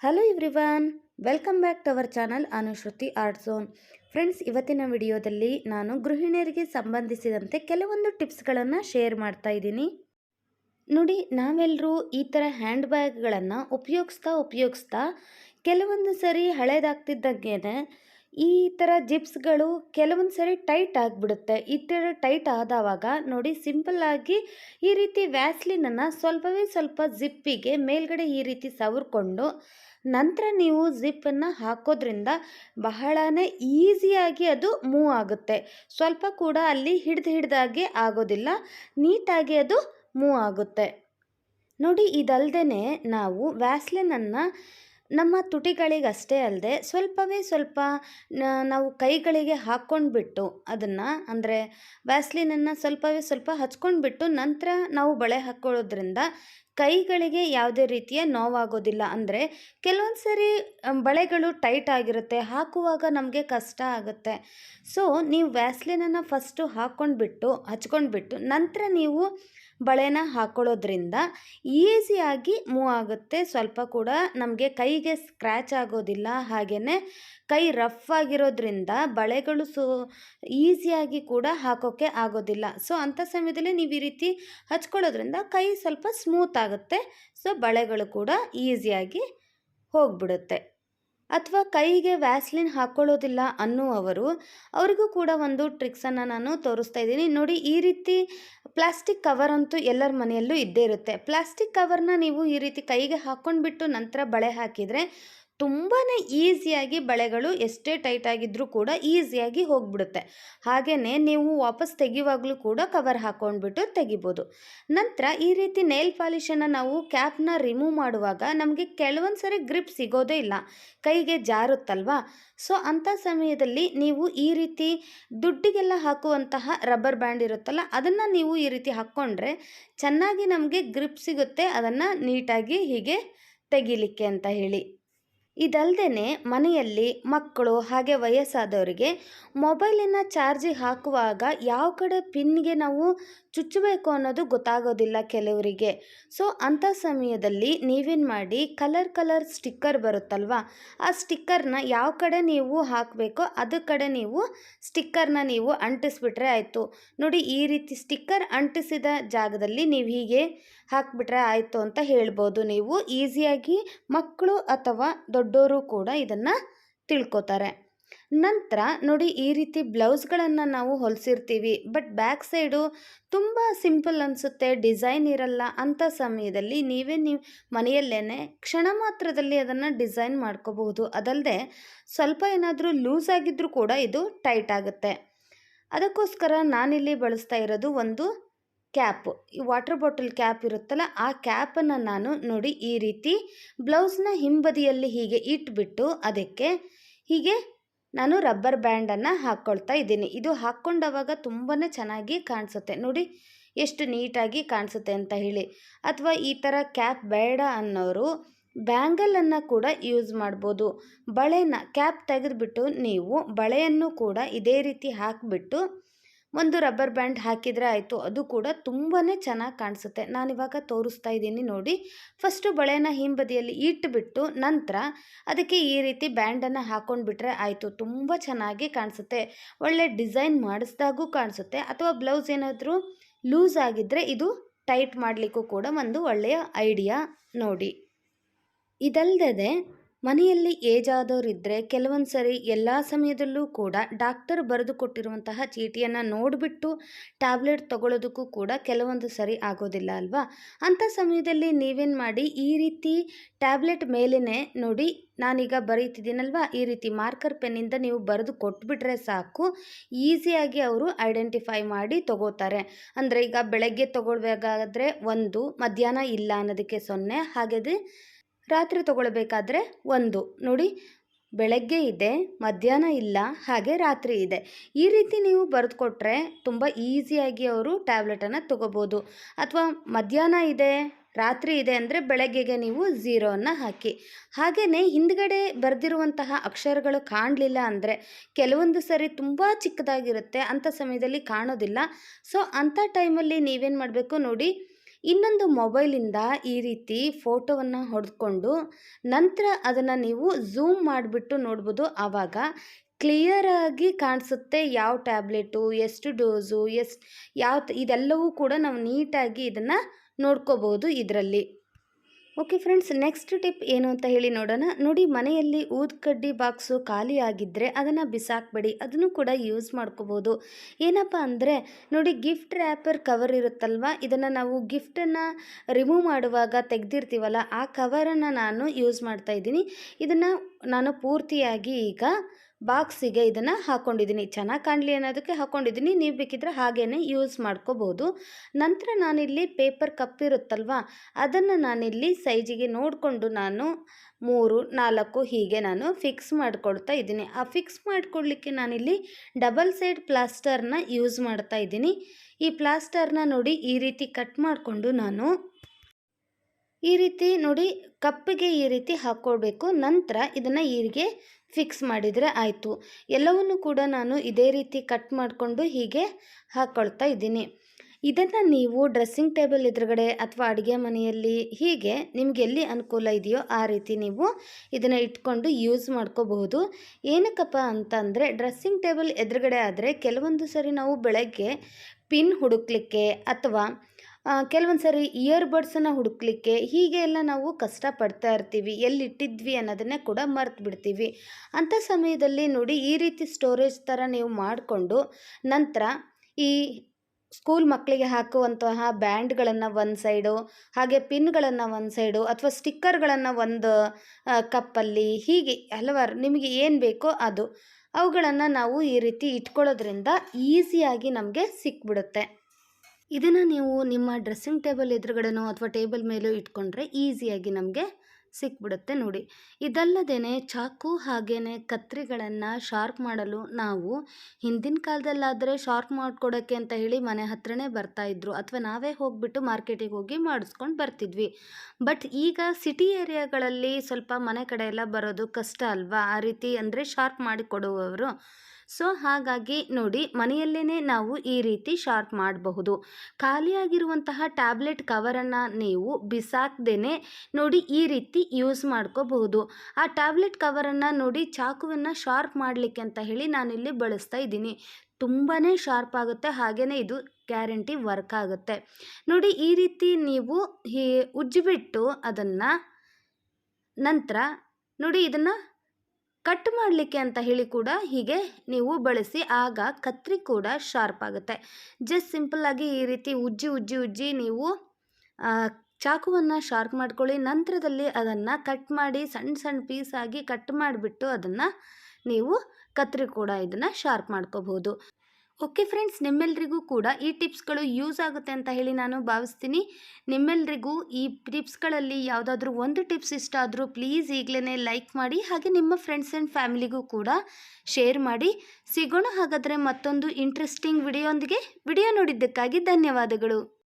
Hello everyone welcome back to our channel Anushruti art zone friends ಇವತ್ತಿನ ವಿಡಿಯೋದಲ್ಲಿ ನಾನು ಗೃಹಿಣಿಯರಿಗೆ ಸಂಬಂಧಿಸಿದಂತೆ ಕೆಲವೊಂದು ಟಿಪ್ಸ್ಗಳನ್ನು ಶೇರ್ ಮಾಡ್ತಾ ಇದ್ದೀನಿ. ನೋಡಿ ನಾವೆಲ್ಲರೂ ಈ ಥರ ಹ್ಯಾಂಡ್ ಬ್ಯಾಗ್ಗಳನ್ನು ಉಪಯೋಗಿಸ್ತಾ ಉಪಯೋಗಿಸ್ತಾ ಕೆಲವೊಂದು ಸರಿ ಹಳೇದಾಗ್ತಿದ್ದಂಗೆ ಈ ಥರ ಜಿಪ್ಸ್ಗಳು ಕೆಲವೊಂದು ಸರಿ ಟೈಟ್ ಆಗಿಬಿಡುತ್ತೆ. ಈ ಥರ ಟೈಟ್ ಆದವಾಗ ನೋಡಿ ಸಿಂಪಲ್ಲಾಗಿ ಈ ರೀತಿ ವ್ಯಾಸ್ಲಿನನ್ನು ಸ್ವಲ್ಪವೇ ಸ್ವಲ್ಪ ಜಿಪ್ಪಿಗೆ ಮೇಲ್ಗಡೆ ಈ ರೀತಿ ಸವರ್ಕೊಂಡು ನಂತರ ನೀವು ಜಿಪ್ಪನ್ನು ಹಾಕೋದ್ರಿಂದ ಬಹಳನೇ ಈಸಿಯಾಗಿ ಅದು ಮೂವ್ ಆಗುತ್ತೆ. ಸ್ವಲ್ಪ ಕೂಡ ಅಲ್ಲಿ ಹಿಡ್ದು ಹಿಡ್ದಾಗೆ ಆಗೋದಿಲ್ಲ, ನೀಟಾಗಿ ಅದು ಮೂವ್ ಆಗುತ್ತೆ. ನೋಡಿ ಇದಲ್ಲದೆ ನಾವು ವ್ಯಾಸ್ಲಿನನ್ನು ನಮ್ಮ ತುಟಿಗಳಿಗಷ್ಟೇ ಅಲ್ಲದೆ ಸ್ವಲ್ಪವೇ ಸ್ವಲ್ಪ ನಾವು ಕೈಗಳಿಗೆ ಹಾಕ್ಕೊಂಡ್ಬಿಟ್ಟು ಅದನ್ನು ಅಂದರೆ ವ್ಯಾಸ್ಲಿನನ್ನು ಸ್ವಲ್ಪವೇ ಸ್ವಲ್ಪ ಹಚ್ಕೊಂಡ್ಬಿಟ್ಟು ನಂತರ ನಾವು ಬಳೆ ಹಾಕ್ಕೊಳ್ಳೋದ್ರಿಂದ ಕೈಗಳಿಗೆ ಯಾವುದೇ ರೀತಿಯ ನೋವಾಗೋದಿಲ್ಲ. ಅಂದರೆ ಕೆಲವೊಂದು ಸರಿ ಬಳೆಗಳು ಟೈಟ್ ಆಗಿರುತ್ತೆ, ಹಾಕುವಾಗ ನಮಗೆ ಕಷ್ಟ ಆಗುತ್ತೆ. ಸೊ, ನೀವು ವ್ಯಾಸ್ಲಿನನ್ನು ಫಸ್ಟು ಹಾಕ್ಕೊಂಡ್ಬಿಟ್ಟು, ಹಚ್ಕೊಂಡ್ಬಿಟ್ಟು ನಂತರ ನೀವು ಬಳೆನ ಹಾಕ್ಕೊಳ್ಳೋದ್ರಿಂದ ಈಸಿಯಾಗಿ ಮೂವ್ ಆಗುತ್ತೆ. ಸ್ವಲ್ಪ ಕೂಡ ನಮಗೆ ಕೈಗೆ ಸ್ಕ್ರ್ಯಾಚ್ ಆಗೋದಿಲ್ಲ. ಹಾಗೆಯೇ ಕೈ ರಫ್ ಆಗಿರೋದ್ರಿಂದ ಬಳೆಗಳು ಸು ಈಸಿಯಾಗಿ ಕೂಡ ಹಾಕೋಕ್ಕೆ ಆಗೋದಿಲ್ಲ. ಸೊ ಅಂಥ ಸಮಯದಲ್ಲಿ ನೀವು ಈ ರೀತಿ ಹಚ್ಕೊಳ್ಳೋದ್ರಿಂದ ಕೈ ಸ್ವಲ್ಪ ಸ್ಮೂತ್ ಆಗುತ್ತೆ. ಸೊ ಬಳೆಗಳು ಕೂಡ ಈಸಿಯಾಗಿ ಹೋಗ್ಬಿಡುತ್ತೆ. ಅಥವಾ ಕೈಗೆ ವ್ಯಾಸ್ಲಿನ್ ಹಾಕ್ಕೊಳ್ಳೋದಿಲ್ಲ ಅನ್ನುವವರು, ಅವರಿಗೂ ಕೂಡ ಒಂದು ಟ್ರಿಕ್ಸನ್ನು ನಾನು ತೋರಿಸ್ತಾ ಇದ್ದೀನಿ. ನೋಡಿ, ಈ ರೀತಿ ಪ್ಲಾಸ್ಟಿಕ್ ಕವರ್ ಅಂತೂ ಎಲ್ಲರ ಮನೆಯಲ್ಲೂ ಇದ್ದೇ ಇರುತ್ತೆ. ಪ್ಲಾಸ್ಟಿಕ್ ಕವರ್ನ ನೀವು ಈ ರೀತಿ ಕೈಗೆ ಹಾಕ್ಕೊಂಡ್ಬಿಟ್ಟು ನಂತರ ಬಳೆ ಹಾಕಿದರೆ ತುಂಬಾ ಈಸಿಯಾಗಿ ಬಳೆಗಳು ಎಷ್ಟೇ ಟೈಟ್ ಆಗಿದ್ರೂ ಕೂಡ ಈಸಿಯಾಗಿ ಹೋಗ್ಬಿಡುತ್ತೆ. ಹಾಗೆಯೇ ನೀವು ವಾಪಸ್ ತೆಗೆಯುವಾಗಲೂ ಕೂಡ ಕವರ್ ಹಾಕ್ಕೊಂಡ್ಬಿಟ್ಟು ತೆಗಿಬೋದು. ನಂತರ ಈ ರೀತಿ ನೇಲ್ ಪಾಲಿಷನ್ನು ನಾವು ಕ್ಯಾಪ್ನ ರಿಮೂವ್ ಮಾಡುವಾಗ ನಮಗೆ ಕೆಲವೊಂದು ಸರಿ ಗ್ರಿಪ್ ಸಿಗೋದೇ ಇಲ್ಲ. ಕೈಗೆ ಜಾರುತ್ತಲ್ವಾ? ಸೊ, ಅಂಥ ಸಮಯದಲ್ಲಿ ನೀವು ಈ ರೀತಿ ದುಡ್ಡಿಗೆಲ್ಲ ಹಾಕುವಂತಹ ರಬ್ಬರ್ ಬ್ಯಾಂಡ್ ಇರುತ್ತಲ್ಲ, ಅದನ್ನು ನೀವು ಈ ರೀತಿ ಹಾಕ್ಕೊಂಡ್ರೆ ಚೆನ್ನಾಗಿ ನಮಗೆ ಗ್ರಿಪ್ ಸಿಗುತ್ತೆ, ಅದನ್ನು ನೀಟಾಗಿ ಹೀಗೆ ತೆಗಿಲಿಕ್ಕೆ ಅಂತ ಹೇಳಿ. ಇದಲ್ಲದೆ ಮನೆಯಲ್ಲಿ ಮಕ್ಕಳು ಹಾಗೆ ವಯಸ್ಸಾದವರಿಗೆ ಮೊಬೈಲಿನ ಚಾರ್ಜಿಗೆ ಹಾಕುವಾಗ ಯಾವ ಕಡೆ ಪಿನ್ಗೆ ನಾವು ಚುಚ್ಚಬೇಕು ಅನ್ನೋದು ಗೊತ್ತಾಗೋದಿಲ್ಲ ಕೆಲವರಿಗೆ. ಸೊ, ಅಂಥ ಸಮಯದಲ್ಲಿ ನೀವೇನು ಮಾಡಿ, ಕಲರ್ ಕಲರ್ ಸ್ಟಿಕ್ಕರ್ ಬರುತ್ತಲ್ವ, ಆ ಸ್ಟಿಕ್ಕರ್ನ ಯಾವ ಕಡೆ ನೀವು ಹಾಕಬೇಕೋ ಅದ ಕಡೆ ನೀವು ಸ್ಟಿಕ್ಕರ್ನ ನೀವು ಅಂಟಿಸ್ಬಿಟ್ರೆ ಆಯಿತು. ನೋಡಿ, ಈ ರೀತಿ ಸ್ಟಿಕ್ಕರ್ ಅಂಟಿಸಿದ ಜಾಗದಲ್ಲಿ ನೀವು ಹೀಗೆ ಹಾಕಿಬಿಟ್ರೆ ಆಯಿತು ಅಂತ ಹೇಳ್ಬೋದು ನೀವು. ಈಸಿಯಾಗಿ ಮಕ್ಕಳು ಅಥವಾ ದೊಡ್ಡವರು ಕೂಡ ಇದನ್ನು ತಿಳ್ಕೊತಾರೆ. ನಂತರ ನೋಡಿ ಈ ರೀತಿ ಬ್ಲೌಸ್ಗಳನ್ನು ನಾವು ಹೊಲಿಸಿರ್ತೀವಿ, ಬಟ್ ಬ್ಯಾಕ್ ಸೈಡು ತುಂಬ ಸಿಂಪಲ್ ಅನಿಸುತ್ತೆ, ಡಿಸೈನ್ ಇರಲ್ಲ ಅಂಥ ಸಮಯದಲ್ಲಿ ನೀವೇ ನೀವು ಮನೆಯಲ್ಲೇ ಕ್ಷಣ ಮಾತ್ರದಲ್ಲಿ ಅದನ್ನು ಡಿಸೈನ್ ಮಾಡ್ಕೋಬಹುದು. ಅದಲ್ಲದೆ ಸ್ವಲ್ಪ ಏನಾದರೂ ಲೂಸ್ ಆಗಿದ್ದರೂ ಕೂಡ ಇದು ಟೈಟ್ ಆಗುತ್ತೆ. ಅದಕ್ಕೋಸ್ಕರ ನಾನಿಲ್ಲಿ ಬಳಸ್ತಾ ಇರೋದು ಒಂದು ಕ್ಯಾಪು, ಈ ವಾಟರ್ ಬಾಟಲ್ ಕ್ಯಾಪ್ ಇರುತ್ತಲ್ಲ, ಆ ಕ್ಯಾಪನ್ನು ನಾನು ನೋಡಿ ಈ ರೀತಿ ಬ್ಲೌಸ್ನ ಹಿಂಬದಿಯಲ್ಲಿ ಹೀಗೆ ಇಟ್ಬಿಟ್ಟು ಅದಕ್ಕೆ ಹೀಗೆ ನಾನು ರಬ್ಬರ್ ಬ್ಯಾಂಡನ್ನು ಹಾಕ್ಕೊಳ್ತಾ ಇದ್ದೀನಿ. ಇದು ಹಾಕ್ಕೊಂಡವಾಗ ತುಂಬಾ ಚೆನ್ನಾಗಿ ಕಾಣಿಸುತ್ತೆ. ನೋಡಿ, ಎಷ್ಟು ನೀಟಾಗಿ ಕಾಣಿಸುತ್ತೆ ಅಂತ ಹೇಳಿ. ಅಥವಾ ಈ ಥರ ಕ್ಯಾಪ್ ಬೇಡ ಅನ್ನೋರು ಬ್ಯಾಂಗಲನ್ನು ಕೂಡ ಯೂಸ್ ಮಾಡ್ಬೋದು. ಬಳೆನ, ಕ್ಯಾಪ್ ತೆಗೆದುಬಿಟ್ಟು ನೀವು ಬಳೆಯನ್ನು ಕೂಡ ಇದೇ ರೀತಿ ಹಾಕಿಬಿಟ್ಟು ಒಂದು ರಬ್ಬರ್ ಬ್ಯಾಂಡ್ ಹಾಕಿದರೆ ಆಯಿತು. ಅದು ಕೂಡ ತುಂಬಾ ಚೆನ್ನಾಗಿ ಕಾಣಿಸುತ್ತೆ. ನಾನಿವಾಗ ತೋರಿಸ್ತಾ ಇದ್ದೀನಿ ನೋಡಿ. ಫಸ್ಟು ಬಳೆನ ಹಿಂಬದಿಯಲ್ಲಿ ಇಟ್ಬಿಟ್ಟು ನಂತರ ಅದಕ್ಕೆ ಈ ರೀತಿ ಬ್ಯಾಂಡನ್ನು ಹಾಕ್ಕೊಂಡ್ಬಿಟ್ರೆ ಆಯಿತು. ತುಂಬ ಚೆನ್ನಾಗಿ ಕಾಣಿಸುತ್ತೆ. ಒಳ್ಳೆ ಡಿಸೈನ್ ಮಾಡಿಸ್ದಾಗೂ ಕಾಣಿಸುತ್ತೆ. ಅಥವಾ ಬ್ಲೌಸ್ ಏನಾದರೂ ಲೂಸ್ ಆಗಿದ್ದರೆ ಇದು ಟೈಟ್ ಮಾಡಲಿಕ್ಕೂ ಕೂಡ ಒಂದು ಒಳ್ಳೆಯ ಐಡಿಯಾ ನೋಡಿ. ಇದಲ್ಲದೆ ಮನೆಯಲ್ಲಿ ಏಜ್ ಆದವರಿದ್ದರೆ ಕೆಲವೊಂದು ಸರಿ ಎಲ್ಲ ಸಮಯದಲ್ಲೂ ಕೂಡ ಡಾಕ್ಟರ್ ಬರೆದು ಕೊಟ್ಟಿರುವಂತಹ ಚೀಟಿಯನ್ನು ನೋಡಿಬಿಟ್ಟು ಟ್ಯಾಬ್ಲೆಟ್ ತಗೊಳ್ಳೋದಕ್ಕೂ ಕೂಡ ಕೆಲವೊಂದು ಸರಿ ಆಗೋದಿಲ್ಲ ಅಲ್ವಾ? ಅಂಥ ಸಮಯದಲ್ಲಿ ನೀವೇನು ಮಾಡಿ ಈ ರೀತಿ ಟ್ಯಾಬ್ಲೆಟ್ ಮೇಲೇ ನೋಡಿ ನಾನೀಗ ಬರೀತಿದ್ದೀನಲ್ವಾ? ಈ ರೀತಿ ಮಾರ್ಕರ್ ಪೆನ್ನಿಂದ ನೀವು ಬರೆದು ಕೊಟ್ಬಿಟ್ರೆ ಸಾಕು. ಈಸಿಯಾಗಿ ಅವರು ಐಡೆಂಟಿಫೈ ಮಾಡಿ ತಗೋತಾರೆ. ಅಂದರೆ ಈಗ ಬೆಳಗ್ಗೆ ತಗೊಳ್ಬೇಕಾದ್ರೆ ಒಂದು, ಮಧ್ಯಾಹ್ನ ಇಲ್ಲ ಅನ್ನೋದಕ್ಕೆ ಸೊನ್ನೆ. ಹಾಗಾದರೆ ರಾತ್ರಿ ತಗೊಳ್ಬೇಕಾದ್ರೆ ಒಂದು. ನೋಡಿ, ಬೆಳಗ್ಗೆ ಇದೆ, ಮಧ್ಯಾಹ್ನ ಇಲ್ಲ, ಹಾಗೆ ರಾತ್ರಿ ಇದೆ. ಈ ರೀತಿ ನೀವು ಬರೆದುಕೊಟ್ರೆ ತುಂಬ ಈಸಿಯಾಗಿ ಅವರು ಟ್ಯಾಬ್ಲೆಟನ್ನು ತಗೋಬೋದು. ಅಥವಾ ಮಧ್ಯಾಹ್ನ ಇದೆ, ರಾತ್ರಿ ಇದೆ ಅಂದರೆ ಬೆಳಗ್ಗೆಗೆ ನೀವು ಝೀರೋವನ್ನು ಹಾಕಿ. ಹಾಗೆಯೇ ಹಿಂದ್ಗಡೆ ಬರೆದಿರುವಂತಹ ಅಕ್ಷರಗಳು ಕಾಣಲಿಲ್ಲ ಅಂದರೆ ಕೆಲವೊಂದು ಸರಿ ತುಂಬ ಚಿಕ್ಕದಾಗಿರುತ್ತೆ ಅಂಥ ಸಮಯದಲ್ಲಿ ಕಾಣೋದಿಲ್ಲ. ಸೊ ಅಂಥ ಟೈಮಲ್ಲಿ ನೀವೇನು ಮಾಡಬೇಕು ನೋಡಿ ಇನ್ನೊಂದು ಮೊಬೈಲಿಂದ ಈ ರೀತಿ ಫೋಟೋವನ್ನು ಹೊಡೆದುಕೊಂಡು ನಂತರ ಅದನ್ನು ನೀವು ಝೂಮ್ ಮಾಡಿಬಿಟ್ಟು ನೋಡ್ಬೋದು. ಆವಾಗ ಕ್ಲಿಯರಾಗಿ ಕಾಣಿಸುತ್ತೆ ಯಾವ ಟ್ಯಾಬ್ಲೆಟು, ಎಷ್ಟು ಡೋಸು, ಎಷ್ಟು ಯಾವ ಇದೆಲ್ಲವೂ ಕೂಡ ನಾವು ನೀಟಾಗಿ ಇದನ್ನು ನೋಡ್ಕೋಬೋದು ಇದರಲ್ಲಿ. ಓಕೆ ಫ್ರೆಂಡ್ಸ್ ನೆಕ್ಸ್ಟ್ ಟಿಪ್ ಏನು ಅಂತ ಹೇಳಿ ನೋಡೋಣ. ನೋಡಿ, ಮನೆಯಲ್ಲಿ ಊದ್ಕಡ್ಡಿ ಬಾಕ್ಸು ಖಾಲಿ ಆಗಿದ್ದರೆ ಅದನ್ನು ಬಿಸಾಕ್ಬೇಡಿ. ಅದನ್ನು ಕೂಡ ಯೂಸ್ ಮಾಡ್ಕೋಬೋದು. ಏನಪ್ಪ ಅಂದರೆ, ನೋಡಿ ಗಿಫ್ಟ್ ರ್ಯಾಪರ್ ಕವರ್ ಇರುತ್ತಲ್ವ? ಇದನ್ನು ನಾವು ಗಿಫ್ಟನ್ನು ರಿಮೂವ್ ಮಾಡುವಾಗ ತೆಗೆದಿರ್ತೀವಲ್ಲ, ಆ ಕವರನ್ನು ನಾನು ಯೂಸ್ ಮಾಡ್ತಾ ಇದ್ದೀನಿ. ಇದನ್ನು ನಾನು ಪೂರ್ತಿಯಾಗಿ ಈಗ ಬಾಕ್ಸಿಗೆ ಇದನ್ನು ಹಾಕ್ಕೊಂಡಿದ್ದೀನಿ ಚೆನ್ನಾಗಿ ಕಾಣಲಿ ಅನ್ನೋದಕ್ಕೆ ಹಾಕ್ಕೊಂಡಿದ್ದೀನಿ ನೀವು ಬೇಕಿದ್ರೆ ಹಾಗೇ ಯೂಸ್ ಮಾಡ್ಕೋಬೋದು. ನಂತರ ನಾನಿಲ್ಲಿ ಪೇಪರ್ ಕಪ್ ಇರುತ್ತಲ್ವ, ಅದನ್ನು ನಾನಿಲ್ಲಿ ಸೈಜಿಗೆ ನೋಡಿಕೊಂಡು ನಾನು ಮೂರು, ನಾಲ್ಕು ಹೀಗೆ ನಾನು ಫಿಕ್ಸ್ ಮಾಡ್ಕೊಳ್ತಾ ಇದ್ದೀನಿ. ಆ ಫಿಕ್ಸ್ ಮಾಡಿಕೊಡ್ಲಿಕ್ಕೆ ನಾನಿಲ್ಲಿ ಡಬಲ್ ಸೈಡ್ ಪ್ಲಾಸ್ಟರ್ನ ಯೂಸ್ ಮಾಡ್ತಾ ಇದ್ದೀನಿ. ಈ ಪ್ಲಾಸ್ಟರ್ನ ನೋಡಿ ಈ ರೀತಿ ಕಟ್ ಮಾಡಿಕೊಂಡು ನಾನು ಈ ರೀತಿ ನೋಡಿ ಕಪ್ಪಿಗೆ ಈ ರೀತಿ ಹಾಕ್ಕೊಳ್ಬೇಕು ನಂತರ ಇದನ್ನು ಹೀರಿಗೆ ಫಿಕ್ಸ್ ಮಾಡಿದರೆ ಆಯಿತು. ಎಲ್ಲವನ್ನು ಕೂಡ ನಾನು ಇದೇ ರೀತಿ ಕಟ್ ಮಾಡಿಕೊಂಡು ಹೀಗೆ ಹಾಕ್ಕೊಳ್ತಾ ಇದ್ದೀನಿ. ಇದನ್ನು ನೀವು ಡ್ರೆಸ್ಸಿಂಗ್ ಟೇಬಲ್ ಎದುರುಗಡೆ ಅಥವಾ ಅಡುಗೆ ಮನೆಯಲ್ಲಿ ಹೀಗೆ ನಿಮ್ಗೆ ಎಲ್ಲಿ ಅನುಕೂಲ ಇದೆಯೋ ಆ ರೀತಿ ನೀವು ಇದನ್ನು ಇಟ್ಕೊಂಡು ಯೂಸ್ ಮಾಡ್ಕೋಬಹುದು. ಏನಕ್ಕಪ್ಪ ಅಂತಂದರೆ ಡ್ರೆಸ್ಸಿಂಗ್ ಟೇಬಲ್ ಎದುರುಗಡೆ ಆದರೆ ಕೆಲವೊಂದು ಸರಿ ನಾವು ಬೆಳಗ್ಗೆ ಪಿನ್ ಹುಡುಕ್ಲಿಕ್ಕೆ ಅಥವಾ ಕೆಲವೊಂದು ಸರಿ ಇಯರ್ ಬಡ್ಸನ್ನು ಹುಡುಕ್ಲಿಕ್ಕೆ ಹೀಗೆ ಎಲ್ಲ ನಾವು ಕಷ್ಟಪಡ್ತಾ ಇರ್ತೀವಿ. ಎಲ್ಲಿಟ್ಟಿದ್ವಿ ಅನ್ನೋದನ್ನೇ ಕೂಡ ಮರ್ತು ಬಿಡ್ತೀವಿ ಅಂಥ ಸಮಯದಲ್ಲಿ ನೋಡಿ ಈ ರೀತಿ ಸ್ಟೋರೇಜ್ ಥರ ನೀವು ಮಾಡಿಕೊಂಡು ನಂತರ ಈ ಸ್ಕೂಲ್ ಮಕ್ಕಳಿಗೆ ಹಾಕುವಂತಹ ಬ್ಯಾಂಡ್ಗಳನ್ನು ಒಂದು ಸೈಡು ಹಾಗೆ ಪಿನ್ಗಳನ್ನು ಒಂದು ಸೈಡು ಅಥವಾ ಸ್ಟಿಕ್ಕರ್ಗಳನ್ನು ಒಂದು ಕಪ್ಪಲ್ಲಿ ಹೀಗೆ ಹಲವಾರು ನಿಮಗೆ ಏನು ಬೇಕೋ ಅದು. ಅವುಗಳನ್ನು ನಾವು ಈ ರೀತಿ ಇಟ್ಕೊಳ್ಳೋದ್ರಿಂದ ಈಸಿಯಾಗಿ ನಮಗೆ ಸಿಕ್ಬಿಡುತ್ತೆ. ಇದನ್ನು ನೀವು ನಿಮ್ಮ ಡ್ರೆಸ್ಸಿಂಗ್ ಟೇಬಲ್ ಎದುರುಗಡೆನೋ ಅಥವಾ ಟೇಬಲ್ ಮೇಲೂ ಇಟ್ಕೊಂಡ್ರೆ ಈಸಿಯಾಗಿ ನಮಗೆ ಸಿಕ್ಬಿಡುತ್ತೆ ನೋಡಿ. ಇದಲ್ಲದೇ ಚಾಕು ಹಾಗೆಯೇ ಕತ್ರಿಗಳನ್ನು ಶಾರ್ಪ್ ಮಾಡಲು ನಾವು ಹಿಂದಿನ ಕಾಲದಲ್ಲಾದರೆ ಶಾರ್ಪ್ ಮಾಡಿಕೊಡೋಕ್ಕೆ ಅಂತ ಹೇಳಿ ಮನೆ ಹತ್ರನೇ ಬರ್ತಾಯಿದ್ರು ಅಥವಾ ನಾವೇ ಹೋಗಿಬಿಟ್ಟು ಮಾರ್ಕೆಟಿಗೆ ಹೋಗಿ ಮಾಡಿಸ್ಕೊಂಡು ಬರ್ತಿದ್ವಿ. ಬಟ್ ಈಗ ಸಿಟಿ ಏರಿಯಾಗಳಲ್ಲಿ ಸ್ವಲ್ಪ ಮನೆ ಕಡೆ ಎಲ್ಲ ಬರೋದು ಕಷ್ಟ ಅಲ್ವಾ? ಆ ರೀತಿ ಅಂದರೆ ಶಾರ್ಪ್ ಮಾಡಿ ಕೊಡುವವರು ಸೊ ಹಾಗಾಗಿ ನೋಡಿ ಮನೆಯಲ್ಲೇ ನಾವು ಈ ರೀತಿ ಶಾರ್ಪ್ ಮಾಡಬಹುದು. ಖಾಲಿಯಾಗಿರುವಂತಹ ಟ್ಯಾಬ್ಲೆಟ್ ಕವರನ್ನು ನೀವು ಬಿಸಾಕ್ದೇ ನೋಡಿ ಈ ರೀತಿ ಯೂಸ್ ಮಾಡ್ಕೋಬಹುದು. ಆ ಟ್ಯಾಬ್ಲೆಟ್ ಕವರನ್ನು ನೋಡಿ ಚಾಕುವನ್ನು ಶಾರ್ಪ್ ಮಾಡಲಿಕ್ಕೆ ಅಂತ ಹೇಳಿ ನಾನಿಲ್ಲಿ ಬಳಸ್ತಾ ಇದ್ದೀನಿ. ತುಂಬಾ ಶಾರ್ಪ್ ಆಗುತ್ತೆ ಹಾಗೆಯೇ ಇದು ಗ್ಯಾರಂಟಿ ವರ್ಕ್ ಆಗುತ್ತೆ. ನೋಡಿ ಈ ರೀತಿ ನೀವು ಉಜ್ಜಿಬಿಟ್ಟು ಅದನ್ನು ನಂತರ ನೋಡಿ ಇದನ್ನು ಕಟ್ ಮಾಡಲಿಕ್ಕೆ ಅಂತ ಹೇಳಿ ಕೂಡ ಹೀಗೆ ನೀವು ಬಳಸಿ ಆಗ ಕತ್ರಿ ಕೂಡ ಶಾರ್ಪ್ ಆಗುತ್ತೆ. ಜಸ್ಟ್ ಸಿಂಪಲ್ಲಾಗಿ ಈ ರೀತಿ ಉಜ್ಜಿ ಉಜ್ಜಿ ಉಜ್ಜಿ ನೀವು ಚಾಕುವನ್ನು ಶಾರ್ಪ್ ಮಾಡ್ಕೊಳ್ಳಿ. ನಂತರದಲ್ಲಿ ಅದನ್ನು ಕಟ್ ಮಾಡಿ ಸಣ್ಣ ಸಣ್ಣ ಪೀಸಾಗಿ ಕಟ್ ಮಾಡಿಬಿಟ್ಟು ಅದನ್ನು ನೀವು ಕತ್ರಿ ಕೂಡ ಇದನ್ನು ಶಾರ್ಪ್ ಮಾಡ್ಕೋಬಹುದು. ಓಕೆ ಫ್ರೆಂಡ್ಸ್ ನಿಮ್ಮೆಲ್ರಿಗೂ ಕೂಡ ಈ ಟಿಪ್ಸ್ಗಳು ಯೂಸ್ ಆಗುತ್ತೆ ಅಂತ ಹೇಳಿ ನಾನು ಭಾವಿಸ್ತೀನಿ. ನಿಮ್ಮೆಲ್ರಿಗೂ ಈ ಟಿಪ್ಸ್ಗಳಲ್ಲಿ ಯಾವುದಾದ್ರೂ ಒಂದು ಟಿಪ್ಸ್ ಇಷ್ಟ ಆದರೂ ಪ್ಲೀಸ್ ಈಗಲೇ ಲೈಕ್ ಮಾಡಿ, ಹಾಗೆ ನಿಮ್ಮ ಫ್ರೆಂಡ್ಸ್ ಆ್ಯಂಡ್ ಫ್ಯಾಮಿಲಿಗೂ ಕೂಡ ಶೇರ್ ಮಾಡಿ. ಸಿಗೋಣ ಹಾಗಾದರೆ ಮತ್ತೊಂದು ಇಂಟ್ರೆಸ್ಟಿಂಗ್ ವಿಡಿಯೋಂದಿಗೆ ವಿಡಿಯೋ ನೋಡಿದ್ದಕ್ಕಾಗಿ ಧನ್ಯವಾದಗಳು.